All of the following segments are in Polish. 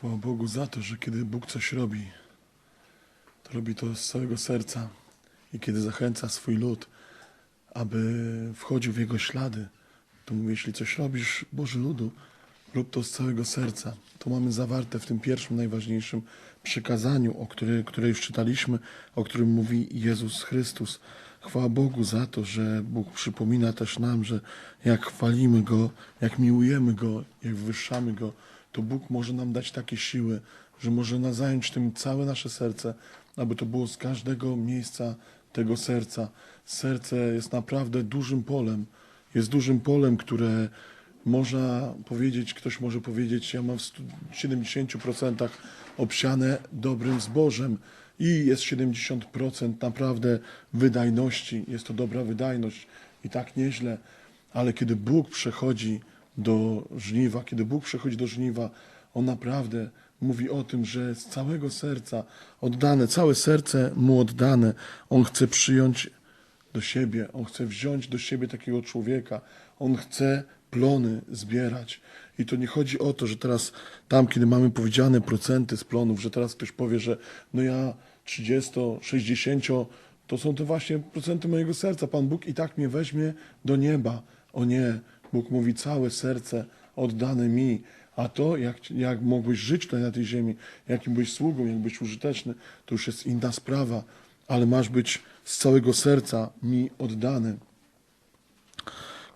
Chwała Bogu za to, że kiedy Bóg coś robi, to robi to z całego serca i kiedy zachęca swój lud, aby wchodził w Jego ślady, to mówi, jeśli coś robisz, Boży ludu, rób to z całego serca. To mamy zawarte w tym pierwszym, najważniejszym przykazaniu, o który, które już czytaliśmy, o którym mówi Jezus Chrystus. Chwała Bogu za to, że Bóg przypomina też nam, że jak chwalimy Go, jak miłujemy Go, jak wywyższamy Go, to Bóg może nam dać takie siły, że może nas zająć tym całe nasze serce, aby to było z każdego miejsca tego serca. Serce jest naprawdę dużym polem. Jest dużym polem, które można powiedzieć, ktoś może powiedzieć, ja mam w stu- 70% obsiane dobrym zbożem i jest 70% naprawdę wydajności. Jest to dobra wydajność i tak nieźle, ale kiedy Bóg przechodzi do żniwa, kiedy Bóg przechodzi do żniwa, On naprawdę mówi o tym, że z całego serca oddane, całe serce Mu oddane, On chce przyjąć do siebie, On chce wziąć do siebie takiego człowieka, On chce plony zbierać. I to nie chodzi o to, że teraz tam, kiedy mamy powiedziane procenty z plonów, że teraz ktoś powie, że no ja 30, 60, to są to właśnie procenty mojego serca. Pan Bóg i tak mnie weźmie do nieba. O nie, Bóg mówi całe serce oddane mi. A to, jak, jak mogłeś żyć tutaj na tej ziemi, jakim byłeś sługą, jak byłeś użyteczny, to już jest inna sprawa, ale masz być z całego serca mi oddany.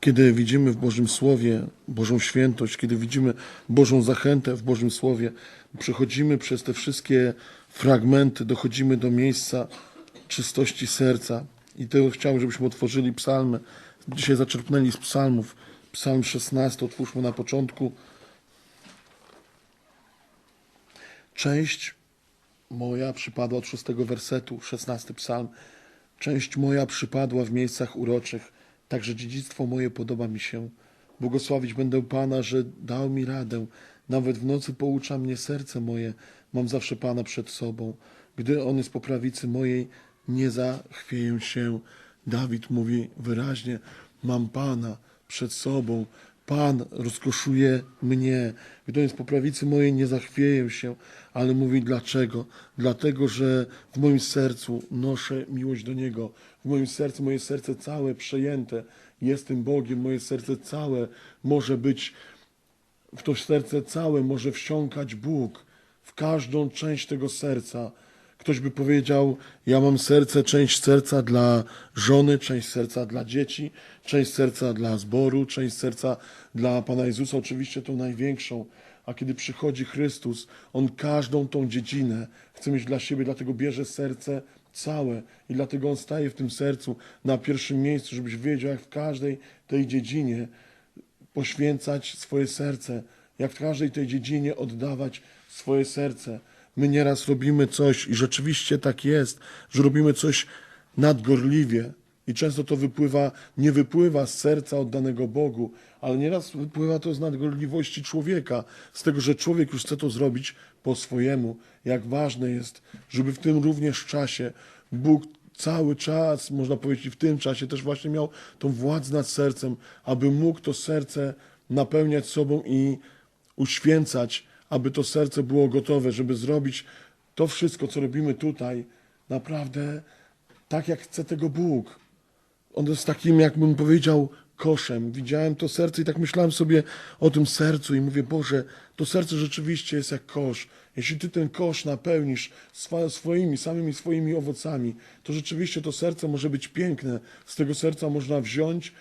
Kiedy widzimy w Bożym Słowie Bożą świętość, kiedy widzimy Bożą zachętę w Bożym Słowie, przechodzimy przez te wszystkie fragmenty, dochodzimy do miejsca czystości serca. I tego chciałbym, żebyśmy otworzyli psalmy. Dzisiaj zaczerpnęli z psalmów. Psalm 16, otwórzmy na początku. Część moja przypadła od szóstego wersetu, szesnasty psalm. Część moja przypadła w miejscach uroczych, także dziedzictwo moje podoba mi się. Błogosławić będę Pana, że dał mi radę. Nawet w nocy poucza mnie serce moje. Mam zawsze Pana przed sobą. Gdy On jest po prawicy mojej, nie zachwieję się. Dawid mówi wyraźnie, mam Pana przed sobą. Pan rozkoszuje mnie. Jest po prawicy mojej, nie zachwieję się, ale mówi dlaczego? Dlatego, że w moim sercu noszę miłość do Niego. W moim sercu, moje serce całe przejęte jest tym Bogiem. Moje serce całe może być, w to serce całe może wsiąkać Bóg. W każdą część tego serca. Ktoś by powiedział, ja mam serce, część serca dla żony, część serca dla dzieci, część serca dla zboru, część serca dla Pana Jezusa, oczywiście tą największą. A kiedy przychodzi Chrystus, On każdą tą dziedzinę chce mieć dla siebie, dlatego bierze serce całe i dlatego On staje w tym sercu na pierwszym miejscu, żebyś wiedział, jak w każdej tej dziedzinie poświęcać swoje serce, jak w każdej tej dziedzinie oddawać swoje serce. My nieraz robimy coś i rzeczywiście tak jest, że robimy coś nadgorliwie i często to wypływa, nie wypływa z serca oddanego Bogu, ale nieraz wypływa to z nadgorliwości człowieka, z tego, że człowiek już chce to zrobić po swojemu. Jak ważne jest, żeby w tym również czasie Bóg cały czas, można powiedzieć, w tym czasie też właśnie miał tą władzę nad sercem, aby mógł to serce napełniać sobą i uświęcać, aby to serce było gotowe, żeby zrobić to wszystko, co robimy tutaj, naprawdę tak, jak chce tego Bóg. On jest takim, jakbym powiedział, koszem. Widziałem to serce i tak myślałem sobie o tym sercu i mówię, Boże, to serce rzeczywiście jest jak kosz. Jeśli Ty ten kosz napełnisz swoimi, samymi swoimi owocami, to rzeczywiście to serce może być piękne. Z tego serca można wziąć,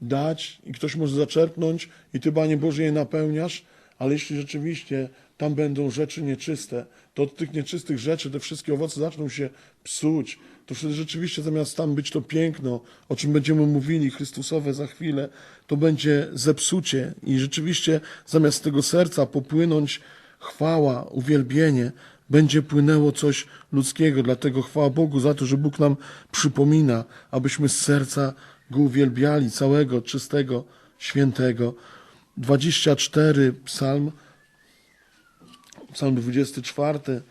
dać i ktoś może zaczerpnąć i Ty, Panie Boże, je napełniasz, ale jeśli rzeczywiście tam będą rzeczy nieczyste, to od tych nieczystych rzeczy te wszystkie owoce zaczną się psuć. To wtedy rzeczywiście zamiast tam być to piękno, o czym będziemy mówili, Chrystusowe za chwilę, to będzie zepsucie i rzeczywiście zamiast tego serca popłynąć chwała, uwielbienie, będzie płynęło coś ludzkiego. Dlatego chwała Bogu za to, że Bóg nam przypomina, abyśmy z serca Go uwielbiali, całego, czystego, świętego. 24 psalm, psalm 24.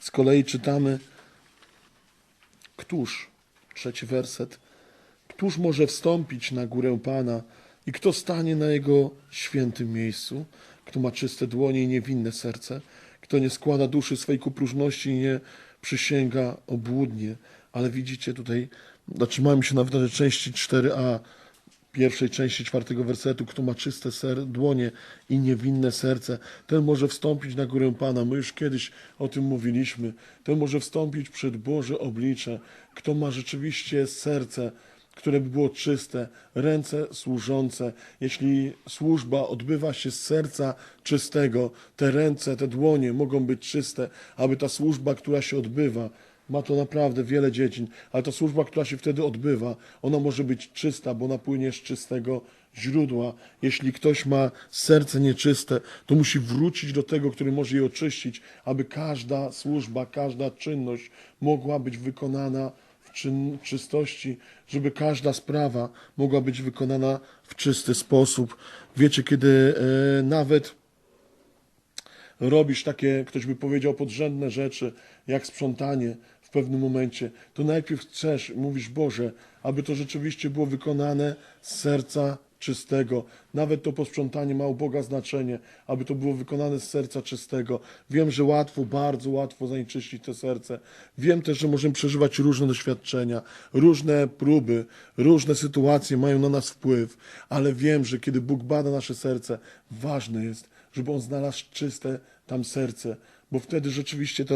Z kolei czytamy, któż, trzeci werset, któż może wstąpić na górę Pana i kto stanie na Jego świętym miejscu? kto ma czyste dłonie i niewinne serce, kto nie składa duszy swej ku próżności i nie przysięga obłudnie. Ale widzicie tutaj, zatrzymałem się na części 4a, pierwszej części czwartego wersetu, kto ma czyste ser- dłonie i niewinne serce, ten może wstąpić na górę Pana. My już kiedyś o tym mówiliśmy. Ten może wstąpić przed Boże oblicze. Kto ma rzeczywiście serce, które by było czyste, ręce służące. Jeśli służba odbywa się z serca czystego, te ręce, te dłonie mogą być czyste, aby ta służba, która się odbywa, ma to naprawdę wiele dziedzin, ale ta służba, która się wtedy odbywa, ona może być czysta, bo ona płynie z czystego źródła. Jeśli ktoś ma serce nieczyste, to musi wrócić do tego, który może je oczyścić, aby każda służba, każda czynność mogła być wykonana w czyn, czystości, żeby każda sprawa mogła być wykonana w czysty sposób. Wiecie, kiedy e, nawet robisz takie, ktoś by powiedział, podrzędne rzeczy, jak sprzątanie w pewnym momencie, to najpierw chcesz, mówisz Boże, aby to rzeczywiście było wykonane z serca czystego. Nawet to posprzątanie ma u Boga znaczenie, aby to było wykonane z serca czystego. Wiem, że łatwo, bardzo łatwo zanieczyścić to serce. Wiem też, że możemy przeżywać różne doświadczenia, różne próby, różne sytuacje mają na nas wpływ, ale wiem, że kiedy Bóg bada nasze serce, ważne jest, żeby On znalazł czyste tam serce, bo wtedy rzeczywiście ta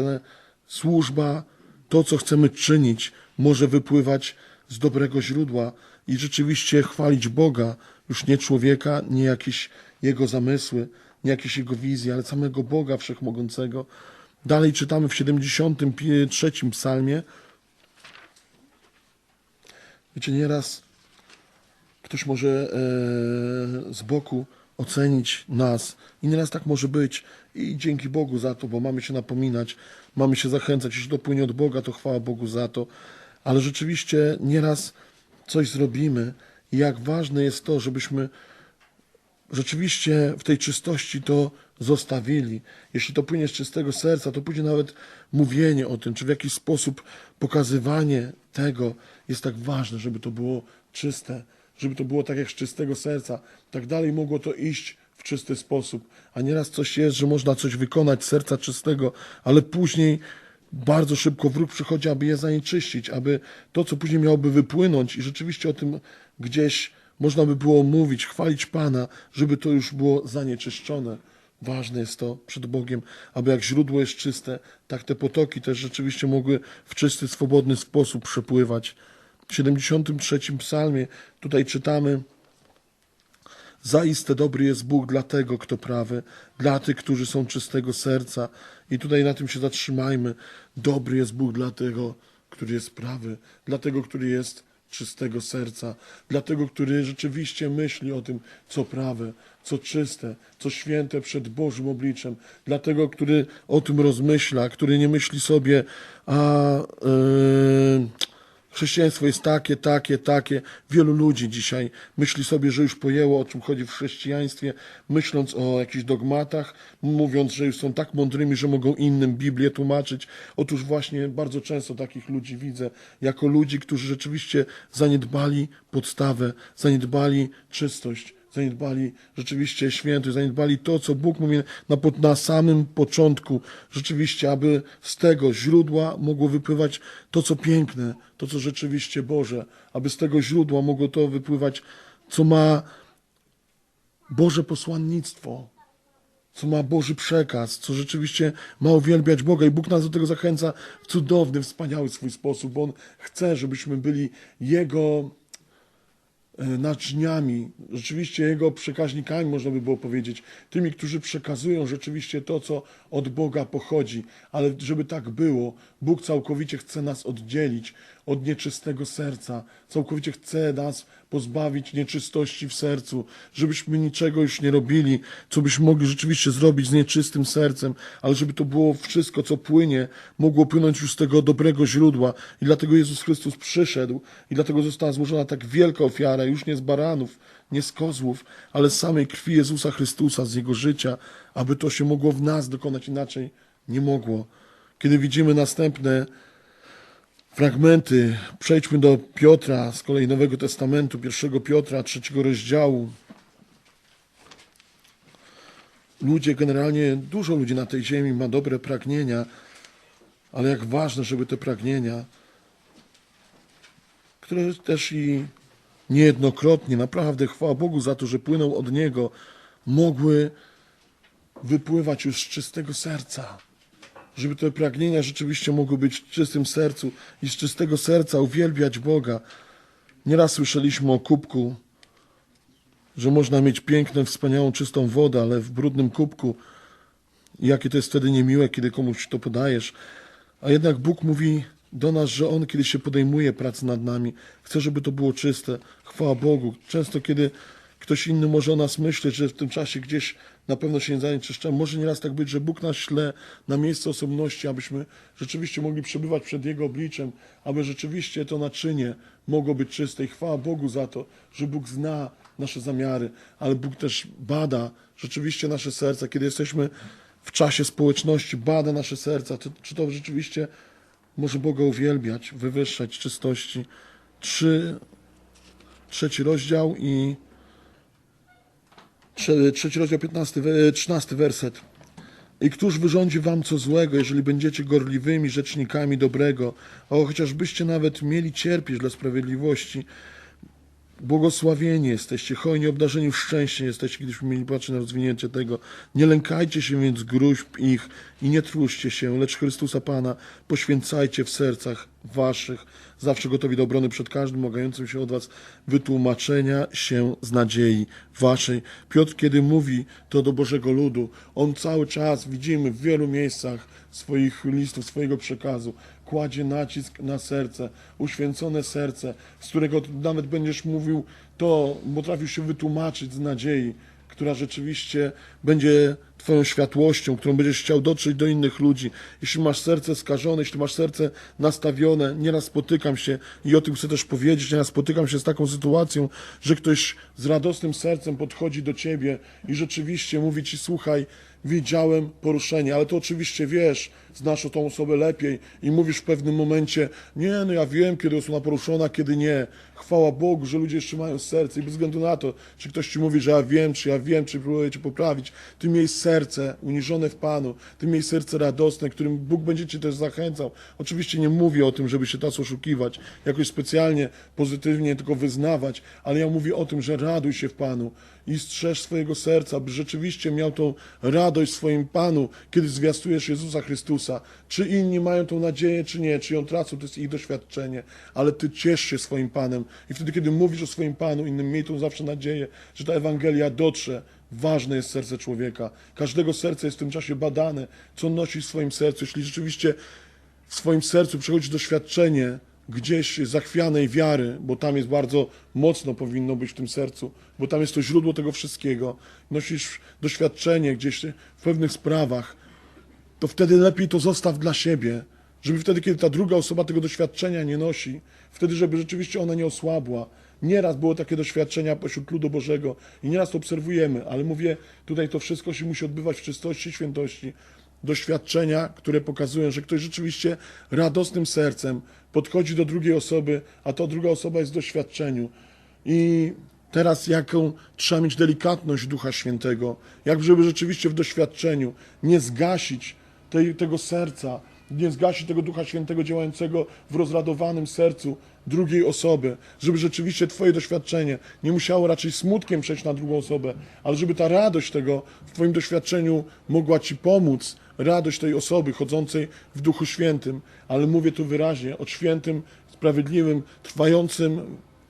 służba, to co chcemy czynić, może wypływać z dobrego źródła i rzeczywiście chwalić Boga, już nie człowieka, nie jakieś Jego zamysły, nie jakieś Jego wizje, ale samego Boga Wszechmogącego. Dalej czytamy w 73 psalmie. Wiecie, nieraz ktoś może e, z boku ocenić nas. I nieraz tak może być. I dzięki Bogu za to, bo mamy się napominać, mamy się zachęcać, jeśli to płynie od Boga, to chwała Bogu za to, ale rzeczywiście nieraz coś zrobimy. I jak ważne jest to, żebyśmy rzeczywiście w tej czystości to zostawili. Jeśli to płynie z czystego serca, to później nawet mówienie o tym, czy w jakiś sposób pokazywanie tego jest tak ważne, żeby to było czyste, żeby to było tak jak z czystego serca. Tak dalej mogło to iść w czysty sposób. A nieraz coś jest, że można coś wykonać serca czystego, ale później bardzo szybko wróg przychodzi, aby je zanieczyścić, aby to, co później miałoby wypłynąć i rzeczywiście o tym gdzieś można by było mówić, chwalić Pana, żeby to już było zanieczyszczone. Ważne jest to przed Bogiem, aby jak źródło jest czyste, tak te potoki też rzeczywiście mogły w czysty, swobodny sposób przepływać. W 73 psalmie tutaj czytamy Zaiste dobry jest Bóg dla tego, kto prawy, dla tych, którzy są czystego serca. I tutaj na tym się zatrzymajmy. Dobry jest Bóg dla tego, który jest prawy, dla tego, który jest czystego serca, dla tego, który rzeczywiście myśli o tym, co prawe, co czyste, co święte przed Bożym obliczem, dla tego, który o tym rozmyśla, który nie myśli sobie, a yy, chrześcijaństwo jest takie, takie, takie. Wielu ludzi dzisiaj myśli sobie, że już pojęło, o czym chodzi w chrześcijaństwie, myśląc o jakichś dogmatach, mówiąc, że już są tak mądrymi, że mogą innym Biblię tłumaczyć. Otóż właśnie bardzo często takich ludzi widzę, jako ludzi, którzy rzeczywiście zaniedbali podstawę, zaniedbali czystość, zaniedbali rzeczywiście świętość, zaniedbali to, co Bóg mówi na, na samym początku, rzeczywiście, aby z tego źródła mogło wypływać to, co piękne, to, co rzeczywiście Boże, aby z tego źródła mogło to wypływać, co ma Boże posłannictwo, co ma Boży przekaz, co rzeczywiście ma uwielbiać Boga. I Bóg nas do tego zachęca w cudowny, wspaniały swój sposób, bo On chce, żebyśmy byli Jego naczyniami, rzeczywiście Jego przekaźnikami, można by było powiedzieć, tymi, którzy przekazują rzeczywiście to, co od Boga pochodzi. Ale żeby tak było, Bóg całkowicie chce nas oddzielić od nieczystego serca, całkowicie chce nas pozbawić nieczystości w sercu, żebyśmy niczego już nie robili, co byśmy mogli rzeczywiście zrobić z nieczystym sercem, ale żeby to było wszystko, co płynie, mogło płynąć już z tego dobrego źródła. I dlatego Jezus Chrystus przyszedł i dlatego została złożona tak wielka ofiara, już nie z baranów, nie z kozłów, ale z samej krwi Jezusa Chrystusa, z Jego życia, aby to się mogło w nas dokonać inaczej. Nie mogło. Kiedy widzimy następne fragmenty. Przejdźmy do Piotra, z kolei Nowego Testamentu, pierwszego Piotra, trzeciego rozdziału. ludzie, generalnie dużo ludzi na tej ziemi ma dobre pragnienia, ale jak ważne, żeby te pragnienia, które też i niejednokrotnie, naprawdę chwała Bogu za to, że płyną od Niego, mogły wypływać już z czystego serca. Żeby te pragnienia rzeczywiście mogły być w czystym sercu i z czystego serca uwielbiać Boga. Nieraz słyszeliśmy o kubku, że można mieć piękną, wspaniałą, czystą wodę, ale w brudnym kubku, jakie to jest wtedy niemiłe, kiedy komuś to podajesz. A jednak Bóg mówi do nas, że On, kiedy się podejmuje pracy nad nami, chce, żeby to było czyste. Chwała Bogu. Często, kiedy ktoś inny może o nas myśleć, że w tym czasie gdzieś na pewno się nie zanieczyszczamy, może nieraz tak być, że Bóg nas śle na miejsce osobności, abyśmy rzeczywiście mogli przebywać przed Jego obliczem, aby rzeczywiście to naczynie mogło być czyste. I chwała Bogu za to, że Bóg zna nasze zamiary, ale Bóg też bada rzeczywiście nasze serca. Kiedy jesteśmy w czasie społeczności, bada nasze serca, to, czy to rzeczywiście może Boga uwielbiać, wywyższać czystości. Trzy, trzeci rozdział i trzeci rozdział, 15, we- 13 werset. I któż wyrządzi wam co złego, jeżeli będziecie gorliwymi rzecznikami dobrego, o chociażbyście nawet mieli cierpieć dla sprawiedliwości, Błogosławieni jesteście, hojni obdarzeni w szczęście jesteście, kiedyśmy mieli patrzeć na rozwinięcie tego. Nie lękajcie się więc gruźb ich i nie truszcie się, lecz Chrystusa Pana poświęcajcie w sercach waszych, zawsze gotowi do obrony przed każdym mogącym się od was wytłumaczenia się z nadziei waszej. Piotr, kiedy mówi to do Bożego ludu, on cały czas widzimy w wielu miejscach swoich listów, swojego przekazu, kładzie nacisk na serce, uświęcone serce, z którego nawet będziesz mówił, to potrafił się wytłumaczyć z nadziei, która rzeczywiście będzie Twoją światłością, którą będziesz chciał dotrzeć do innych ludzi. Jeśli masz serce skażone, jeśli masz serce nastawione, nieraz spotykam się i o tym chcę też powiedzieć, nieraz spotykam się z taką sytuacją, że ktoś z radosnym sercem podchodzi do Ciebie i rzeczywiście mówi Ci, słuchaj, widziałem poruszenie, ale to oczywiście wiesz, znasz o tą osobę lepiej i mówisz w pewnym momencie, nie, no ja wiem, kiedy jest ona poruszona, kiedy nie. Chwała Bogu, że ludzie jeszcze mają serce i bez względu na to, czy ktoś ci mówi, że ja wiem, czy ja wiem, czy próbuję cię poprawić, ty miej serce uniżone w Panu, ty miej serce radosne, którym Bóg będzie cię też zachęcał. Oczywiście nie mówię o tym, żeby się tas oszukiwać, jakoś specjalnie pozytywnie tylko wyznawać, ale ja mówię o tym, że raduj się w Panu i strzeż swojego serca, by rzeczywiście miał tą radość w swoim Panu, kiedy zwiastujesz Jezusa Chrystusa. Czy inni mają tą nadzieję, czy nie, czy ją tracą, to jest ich doświadczenie, ale ty ciesz się swoim Panem i wtedy, kiedy mówisz o swoim Panu, innym miej tą zawsze nadzieję, że ta Ewangelia dotrze. Ważne jest serce człowieka. Każdego serce jest w tym czasie badane, co nosi w swoim sercu. Jeśli rzeczywiście w swoim sercu przechodzi doświadczenie gdzieś zachwianej wiary, bo tam jest bardzo mocno powinno być w tym sercu, bo tam jest to źródło tego wszystkiego. Nosisz doświadczenie gdzieś w pewnych sprawach, to wtedy lepiej to zostaw dla siebie, żeby wtedy, kiedy ta druga osoba tego doświadczenia nie nosi, wtedy, żeby rzeczywiście ona nie osłabła. Nieraz było takie doświadczenia pośród ludu Bożego i nieraz to obserwujemy, ale mówię, tutaj to wszystko się musi odbywać w czystości, świętości. Doświadczenia, które pokazują, że ktoś rzeczywiście radosnym sercem podchodzi do drugiej osoby, a ta druga osoba jest w doświadczeniu. I teraz jaką trzeba mieć delikatność Ducha Świętego, jak żeby rzeczywiście w doświadczeniu nie zgasić tej, tego serca, nie zgasić tego Ducha Świętego działającego w rozradowanym sercu drugiej osoby, żeby rzeczywiście Twoje doświadczenie nie musiało raczej smutkiem przejść na drugą osobę, ale żeby ta radość tego w Twoim doświadczeniu mogła Ci pomóc, radość tej osoby chodzącej w Duchu Świętym, ale mówię tu wyraźnie o świętym, sprawiedliwym, trwającym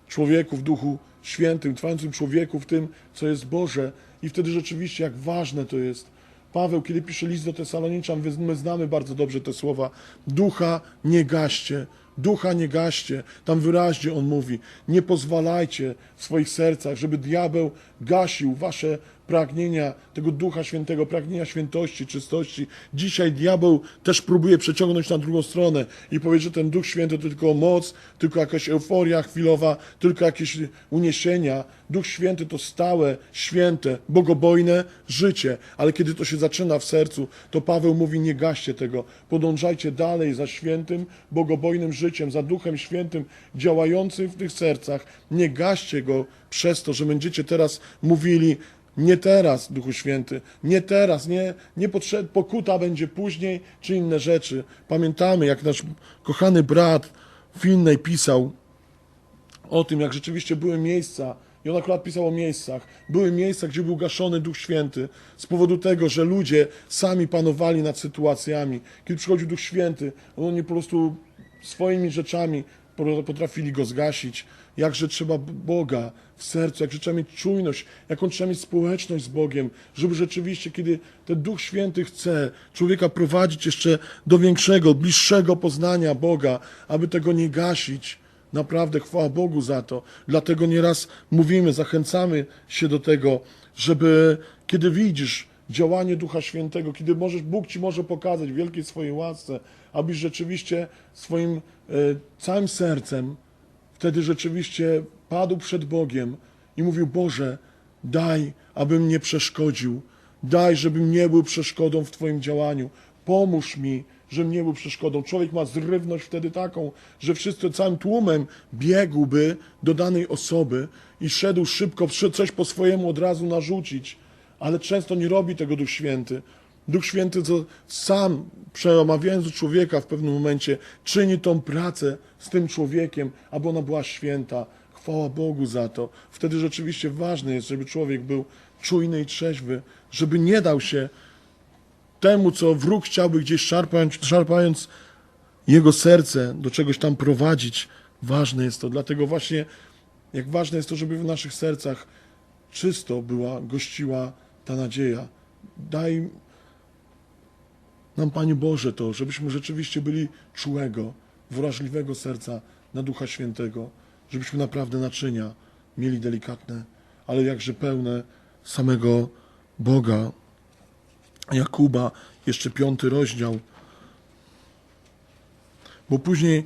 człowieku w Duchu Świętym, trwającym człowieku w tym, co jest Boże i wtedy rzeczywiście jak ważne to jest. Paweł, kiedy pisze list do Tesaloniczan, my znamy bardzo dobrze te słowa. Ducha nie gaście, ducha nie gaście. Tam wyraźnie on mówi, nie pozwalajcie w swoich sercach, żeby diabeł gasił wasze pragnienia tego Ducha Świętego, pragnienia świętości, czystości. Dzisiaj diabeł też próbuje przeciągnąć na drugą stronę i powiedzieć, że ten Duch Święty to tylko moc, tylko jakaś euforia chwilowa, tylko jakieś uniesienia. Duch Święty to stałe, święte, bogobojne życie, ale kiedy to się zaczyna w sercu, to Paweł mówi, nie gaście tego, podążajcie dalej za świętym, bogobojnym życiem, za Duchem Świętym działającym w tych sercach. Nie gaście go przez to, że będziecie teraz mówili, Nie teraz, Duchu Święty, nie teraz, nie, nie potrzeb, pokuta będzie później, czy inne rzeczy. Pamiętamy, jak nasz kochany brat Finnej pisał o tym, jak rzeczywiście były miejsca, i on akurat pisał o miejscach, były miejsca, gdzie był gaszony Duch Święty z powodu tego, że ludzie sami panowali nad sytuacjami. Kiedy przychodził Duch Święty, oni po prostu swoimi rzeczami potrafili go zgasić. Jakże trzeba Boga w sercu, jakże trzeba mieć czujność, jaką trzeba mieć społeczność z Bogiem, żeby rzeczywiście, kiedy ten Duch Święty chce człowieka prowadzić jeszcze do większego, bliższego poznania Boga, aby tego nie gasić, Naprawdę chwała Bogu za to. Dlatego nieraz mówimy, zachęcamy się do tego, żeby kiedy widzisz działanie Ducha Świętego, kiedy możesz, Bóg ci może pokazać w wielkiej swojej łasce, abyś rzeczywiście swoim e, całym sercem wtedy rzeczywiście padł przed Bogiem i mówił: Boże, daj, abym nie przeszkodził, daj, żebym nie był przeszkodą w Twoim działaniu, pomóż mi, żebym nie był przeszkodą. Człowiek ma zrywność wtedy taką, że wszyscy całym tłumem biegłby do danej osoby i szedł szybko, coś po swojemu od razu narzucić, ale często nie robi tego Duch Święty. Duch Święty to sam, przemawiając do człowieka w pewnym momencie, czyni tą pracę z tym człowiekiem, aby ona była święta. Chwała Bogu za to. Wtedy rzeczywiście ważne jest, żeby człowiek był czujny i trzeźwy, żeby nie dał się temu, co wróg chciałby gdzieś szarpając, szarpając jego serce, do czegoś tam prowadzić. Ważne jest to. Dlatego właśnie, jak ważne jest to, żeby w naszych sercach czysto była, gościła ta nadzieja. Daj nam, Panie Boże, to, żebyśmy rzeczywiście byli czułego, wrażliwego serca na Ducha Świętego, żebyśmy naprawdę naczynia mieli delikatne, ale jakże pełne samego Boga. Jakuba, jeszcze piąty rozdział. Bo później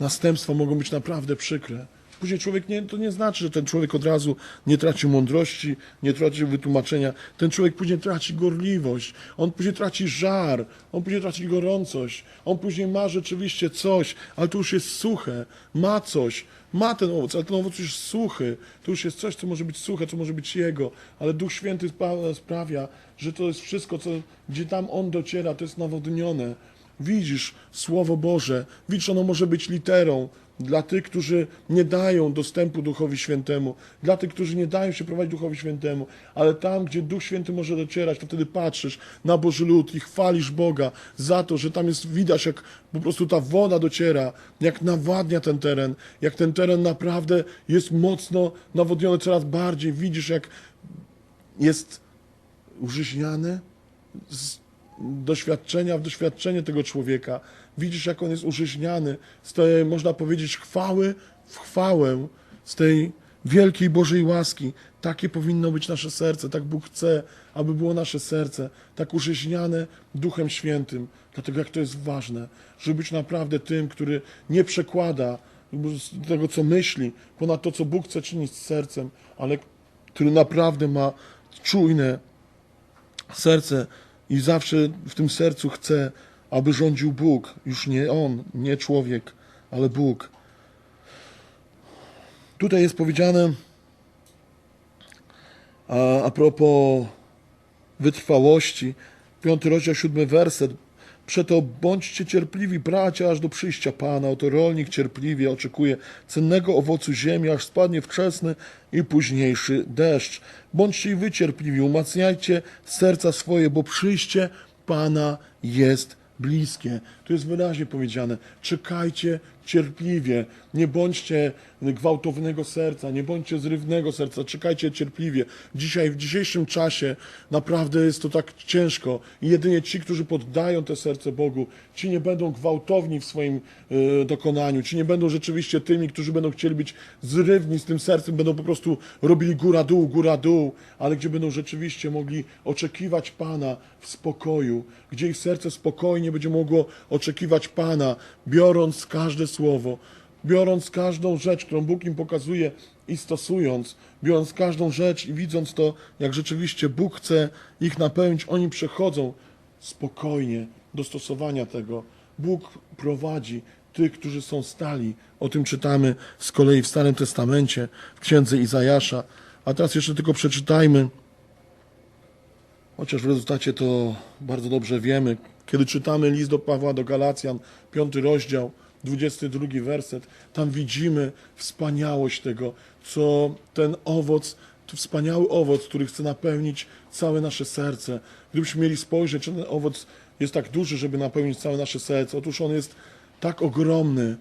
następstwa mogą być naprawdę przykre. Później człowiek nie, to nie znaczy, że ten człowiek od razu nie traci mądrości, nie traci wytłumaczenia. Ten człowiek później traci gorliwość, on później traci żar, on później traci gorącość, on później ma rzeczywiście coś, ale to już jest suche, ma coś, ma ten owoc, ale ten owoc już suchy. To już jest coś, co może być suche, co może być jego, ale Duch Święty spra- sprawia, że to jest wszystko, co, gdzie tam on dociera, to jest nawodnione. Widzisz Słowo Boże, widzisz, ono może być literą dla tych, którzy nie dają dostępu Duchowi Świętemu, dla tych, którzy nie dają się prowadzić Duchowi Świętemu, ale tam, gdzie Duch Święty może docierać, to wtedy patrzysz na Boży lud i chwalisz Boga za to, że tam jest, widać, jak po prostu ta woda dociera, jak nawadnia ten teren, jak ten teren naprawdę jest mocno nawodniony coraz bardziej. Widzisz, jak jest użyźniany z doświadczenia w doświadczenie tego człowieka. Widzisz, jak on jest użyźniany z tej, można powiedzieć, chwały w chwałę, z tej wielkiej Bożej łaski. Takie powinno być nasze serce, tak Bóg chce, aby było nasze serce, tak użyźniane Duchem Świętym. Dlatego jak to jest ważne, żeby być naprawdę tym, który nie przekłada tego, co myśli, ponad to, co Bóg chce czynić z sercem, ale który naprawdę ma czujne serce i zawsze w tym sercu chce, aby rządził Bóg, już nie on, nie człowiek, ale Bóg. Tutaj jest powiedziane a, a propos wytrwałości, piąty rozdział, siódmy werset. Przeto bądźcie cierpliwi, bracia, aż do przyjścia Pana. Oto rolnik cierpliwie oczekuje cennego owocu ziemi, aż spadnie wczesny i późniejszy deszcz. Bądźcie i wy cierpliwi, umacniajcie serca swoje, bo przyjście Pana jest bliskie. Tu jest wyraźnie powiedziane: czekajcie cierpliwie, nie bądźcie gwałtownego serca, nie bądźcie zrywnego serca, czekajcie cierpliwie. Dzisiaj, w dzisiejszym czasie naprawdę jest to tak ciężko. I jedynie ci, którzy poddają te serce Bogu, ci nie będą gwałtowni w swoim e, dokonaniu, ci nie będą rzeczywiście tymi, którzy będą chcieli być zrywni z tym sercem, będą po prostu robili góra-dół, góra-dół, ale gdzie będą rzeczywiście mogli oczekiwać Pana w spokoju, gdzie ich serce spokojnie będzie mogło oczekiwać Pana, biorąc każde słowo, biorąc każdą rzecz, którą Bóg im pokazuje i stosując, biorąc każdą rzecz i widząc to, jak rzeczywiście Bóg chce ich napełnić, oni przechodzą spokojnie do stosowania tego. Bóg prowadzi tych, którzy są stali. O tym czytamy z kolei w Starym Testamencie, w księdze Izajasza. A teraz jeszcze tylko przeczytajmy Chociaż w rezultacie to bardzo dobrze wiemy. Kiedy czytamy list do Pawła do Galacjan, piąty rozdział, 22 werset, tam widzimy wspaniałość tego, co ten owoc, to wspaniały owoc, który chce napełnić całe nasze serce. Gdybyśmy mieli spojrzeć, czy ten owoc jest tak duży, żeby napełnić całe nasze serce. Otóż on jest tak ogromny,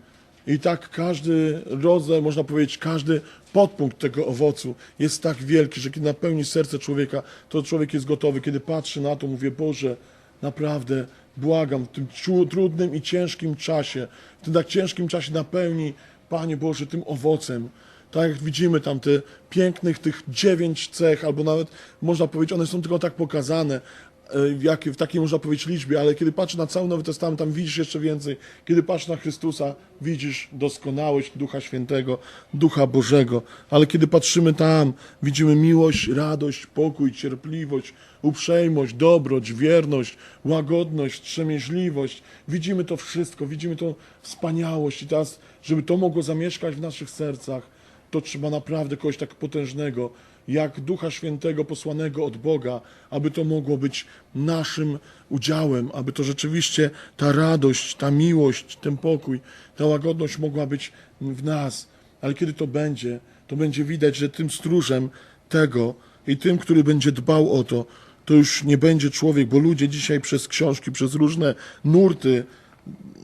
i tak każdy rodzaj, można powiedzieć, każdy podpunkt tego owocu jest tak wielki, że kiedy napełni serce człowieka, to człowiek jest gotowy. Kiedy patrzy na to, mówię, Boże, naprawdę błagam, w tym trudnym i ciężkim czasie, w tym tak ciężkim czasie napełni, Panie Boże, tym owocem. Tak jak widzimy tam te pięknych, tych dziewięć cech, albo nawet można powiedzieć, one są tylko tak pokazane, e, w, takiej można powiedzieć liczbie, ale kiedy patrzysz na cały Nowy Testament, tam widzisz jeszcze więcej. Kiedy patrzysz na Chrystusa, widzisz doskonałość Ducha Świętego, Ducha Bożego. Ale kiedy patrzymy tam, widzimy miłość, radość, pokój, cierpliwość, uprzejmość, dobroć, wierność, łagodność, wstrzemięźliwość. Widzimy to wszystko, widzimy tą wspaniałość i teraz, żeby to mogło zamieszkać w naszych sercach, to trzeba naprawdę kogoś tak potężnego, jak Ducha Świętego posłanego od Boga, aby to mogło być naszym udziałem, aby to rzeczywiście ta radość, ta miłość, ten pokój, ta łagodność mogła być w nas. Ale kiedy to będzie, to będzie widać, że tym stróżem tego i tym, który będzie dbał o to, to już nie będzie człowiek, bo ludzie dzisiaj przez książki, przez różne nurty,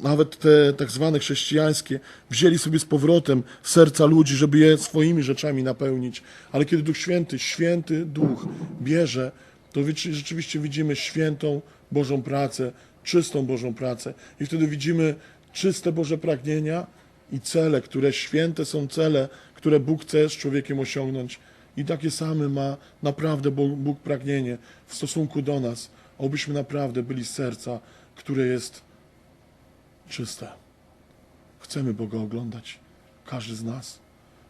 nawet te tak zwane chrześcijańskie, wzięli sobie z powrotem serca ludzi, żeby je swoimi rzeczami napełnić. Ale kiedy Duch Święty, święty Duch bierze, to rzeczywiście widzimy świętą Bożą pracę, czystą Bożą pracę. I wtedy widzimy czyste Boże pragnienia i cele, które święte są cele, które Bóg chce z człowiekiem osiągnąć. I takie same ma naprawdę Bóg, pragnienie w stosunku do nas, obyśmy naprawdę byli z serca, które jest czyste. Chcemy Boga oglądać, każdy z nas.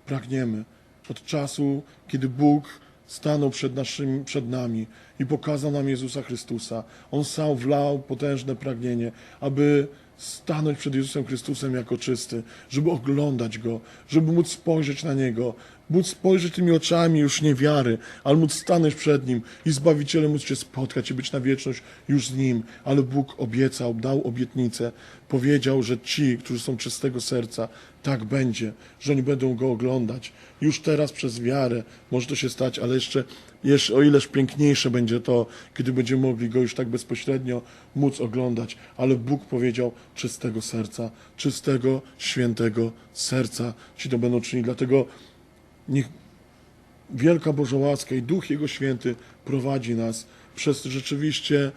Pragniemy od czasu, kiedy Bóg stanął przed, naszymi, przed nami i pokazał nam Jezusa Chrystusa. On sam wlał potężne pragnienie, aby stanąć przed Jezusem Chrystusem jako czysty, żeby oglądać Go, żeby móc spojrzeć na Niego, móc spojrzeć tymi oczami już nie wiary, ale móc stanąć przed Nim i Zbawicielem móc się spotkać i być na wieczność już z Nim. Ale Bóg obiecał, dał obietnicę, powiedział, że ci, którzy są czystego serca, tak będzie, że oni będą Go oglądać. Już teraz przez wiarę może to się stać, ale jeszcze, jeszcze o ileż piękniejsze będzie to, kiedy będziemy mogli Go już tak bezpośrednio móc oglądać. Ale Bóg powiedział czystego serca, czystego, świętego serca ci to będą czynić. Dlatego niech wielka Boża łaska i Duch Jego Święty prowadzi nas przez rzeczywiście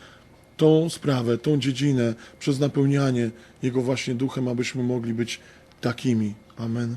tą sprawę, tą dziedzinę, przez napełnianie Jego właśnie Duchem, abyśmy mogli być takimi. Amen.